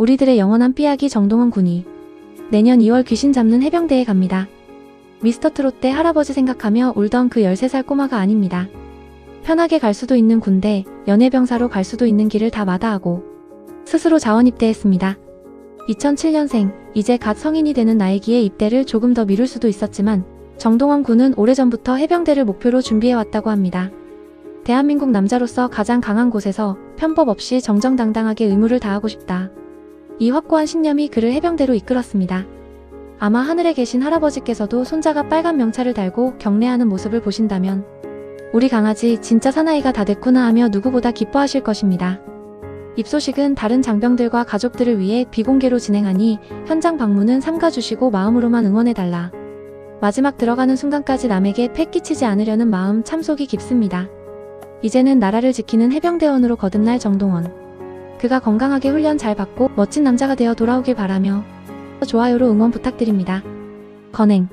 우리들의 영원한 삐약이 정동원 군이 내년 2월 귀신 잡는 해병대에 갑니다. 미스터 트롯 때 할아버지 생각하며 울던 그 13살 꼬마가 아닙니다. 편하게 갈 수도 있는 군대, 연예병사로 갈 수도 있는 길을 다 마다하고 스스로 자원 입대했습니다. 2007년생, 이제 갓 성인이 되는 나이기에 입대를 조금 더 미룰 수도 있었지만 정동원 군은 오래전부터 해병대를 목표로 준비해왔다고 합니다. 대한민국 남자로서 가장 강한 곳에서 편법 없이 정정당당하게 의무를 다하고 싶다. 이 확고한 신념이 그를 해병대로 이끌었습니다. 아마 하늘에 계신 할아버지께서도 손자가 빨간 명찰을 달고 경례하는 모습을 보신다면 우리 강아지 진짜 사나이가 다 됐구나 하며 누구보다 기뻐하실 것입니다. 입소식은 다른 장병들과 가족들을 위해 비공개로 진행하니 현장 방문은 삼가주시고 마음으로만 응원해달라. 마지막 들어가는 순간까지 남에게 패 끼치지 않으려는 마음 참속이 깊습니다. 이제는 나라를 지키는 해병대원으로 거듭날 정동원. 그가 건강하게 훈련 잘 받고 멋진 남자가 되어 돌아오길 바라며 좋아요로 응원 부탁드립니다. 건행